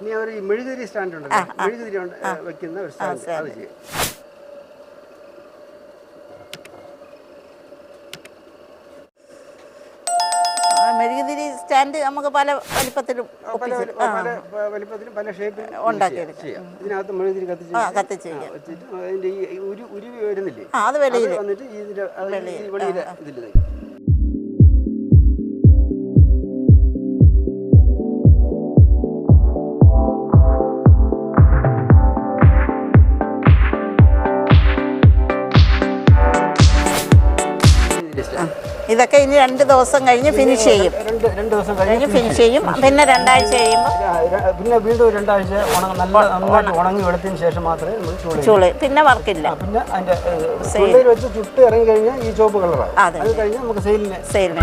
ഇനി അവർ ഈ മെഴുകുതിരി സ്റ്റാൻഡ് ഉണ്ടല്ലോ മെഴുകുതിരി ഉണ്ട്, വെക്കുന്ന ഒരു സ്റ്റാൻഡ്. അത് ചെയ്യും. മെഴുകുതിരി സ്റ്റാൻഡ് നമുക്ക് പല വലിപ്പത്തിലും പല വലിപ്പത്തിലും പല ഷേപ്പിലും ഉണ്ടാക്കിയെടുക്കാം. ഇതിനകത്ത് മെഴുകുതിരി കത്തിച്ച് കത്തിച്ച് വെച്ചിട്ട് അതിന്റെ ഈ ഉരു ഉരുവി വരുന്നില്ലേ? അത് വെളിയിൽ വന്നിട്ട് ഇതിന്റെ വെളിയിൽ, ഇതിൽ ഇതൊക്കെ ഇനി രണ്ട് ദിവസം കഴിഞ്ഞ് ഫിനിഷ് ചെയ്യും. രണ്ട് ദിവസം കഴിഞ്ഞ് ഫിനിഷ് ചെയ്യും. പിന്നെ രണ്ടാഴ്ച കഴിയുമ്പോൾ പിന്നെ വീണ്ടും രണ്ടാഴ്ച നന്നായിട്ട് ഉണങ്ങി വെളുത്തതിന് ശേഷം മാത്രമേ ചൂൾ പിന്നെ വർക്കില്ല. പിന്നെ അതിന്റെ വെച്ച് ചുട്ട് ഇറങ്ങി കഴിഞ്ഞാൽ ഈ ചുവപ്പ് കളറാണ് അതെ. അത് കഴിഞ്ഞ് നമുക്ക് സെയിലിന് സെയിലിന്.